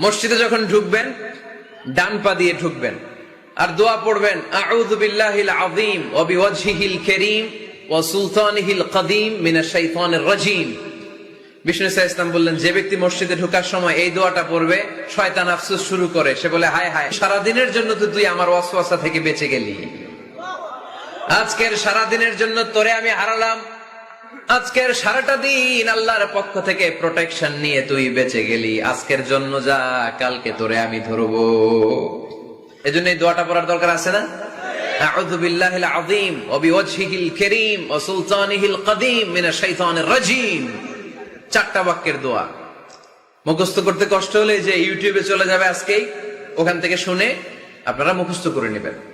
মসজিদে যখন ঢুকবেন, ডান পা দিয়ে ঢুকবেন, আর দোয়া পড়বেন ইসলাম বললেন, যে ব্যক্তি মসজিদে ঢোকার সময় এই দোয়াটা শয়তান আফসোস শুরু করে। সে বলে, হায় হায় সারা দিনের জন্য তো তুই আমার ওয়াসওয়াসা থেকে বেঁচে গেলি। আজকের সারাদিনের জন্য তোরে আমি হারালাম আজকের সারাটা দিন আল্লাহর পক্ষ থেকে প্রোটেকশন নিয়ে তুই বেঁচে গেলি। আজকের জন্য যা, কালকে তোরে আমি ধরবো। এজন্য এই দোয়াটা পড়ার দরকার আছে না? আউযু বিল্লাহিল আযীম, ওয়া বিওয়াজহিল কারীম, ওয়া সুলতানিহিল কদীম, মিনাশ চারটা বাক্যের দোয়া। মুখস্থ করতে কষ্ট হলে যে ইউটিউবে চলে যাবে আজকেই, ওখান থেকে শুনে আপনারা মুখস্থ করে নেবেন।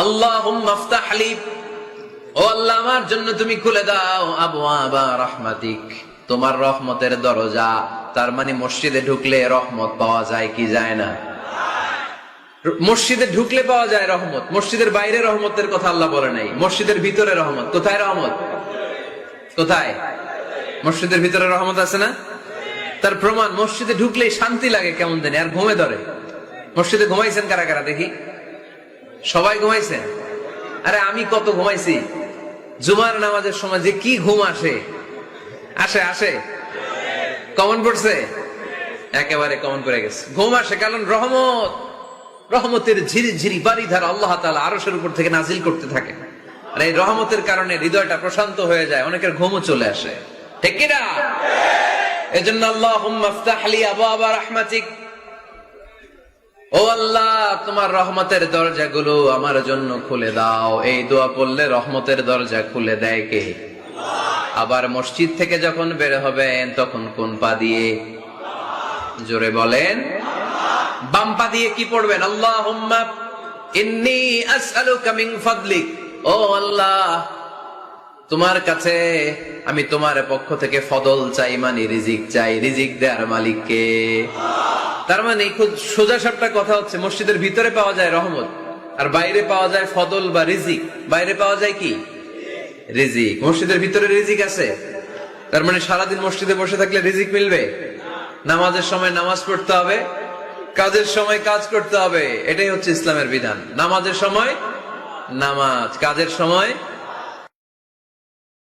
আল্লাহুম্মা আফতাহ আলি ও আল্লাহ, আমার জন্য তুমি খুলে দাও আবওয়াবা রাহমাতিক। তোমার রহমতের দরজা, তার মানে মসজিদে ঢুকলে রহমত পাওয়া যায় কি যায় না? মসজিদে ঢুকলে পাওয়া যায় রহমত, মসজিদের বাইরে রহমতের কথা আল্লাহ বলে নাই। মসজিদের ভিতরে রহমত, কোথায় রহমত? কোথায়? মসজিদের ভিতরে রহমত আছে না? তার প্রমাণ, মসজিদে ঢুকলেই শান্তি লাগে কেমন জানি, আর ঘুমে ধরে। মসজিদে ঘুমাইছেন কারা কারা দেখি? সবাই ঘুমাইছেন আরে আমি কত ঘুমাইছি? জুমার নামাজের সময় যে কি ঘুম আসে? আসে আসে। কমন পড়ছে? একেবারে কমন করে গেছে। ঘুম আসে কারণ রহমত, রহমতের ঝিরি ঝিরি বাড়ি ধারা আল্লাহ তালা আরসের উপর থেকে নাজিল করতে থাকে। আর এই রহমতের কারণে হৃদয়টা প্রশান্ত হয়ে যায়, অনেকের ঘুমও চলে আসে। ঠিক কিনা? এজন্য আল্লাহ আবু আবা রাহমাতিক ও আল্লাহ, তোমার রহমতের দরজাগুলো আমার জন্য খুলে দাও। এই দোয়া পড়লে রহমতের দরজা খুলে দেয় কে? আবার মসজিদ থেকে যখন বের হবেন, তখন কোন পা দিয়ে? জোরে বলেন। বাম পা দিয়ে কি পড়বেন? আল্লাহ মিন ফাদলিক। ও আল্লাহ, তোমার কাছে আমি তোমার পক্ষ থেকে ফদল চাই মানে রিজিক চাই। রিজিক দেওয়ার মালিককে তার মানে খুব সোজা সাপটা কথা হচ্ছে, মসজিদের ভিতরে পাওয়া যায় রহমত, আর বাইরে পাওয়া যায় ফদল বা রিজিক। বাইরে পাওয়া যায় কি? রিজিক। মসজিদের ভিতরে রিজিক আছে? তার মানে সারাদিন মসজিদে বসে থাকলে রিজিক মিলবে? নামাজের সময় নামাজ পড়তে হবে, কাজের সময় কাজ করতে হবে, এটাই হচ্ছে ইসলামের বিধান। নামাজের সময় নামাজ, কাজের সময়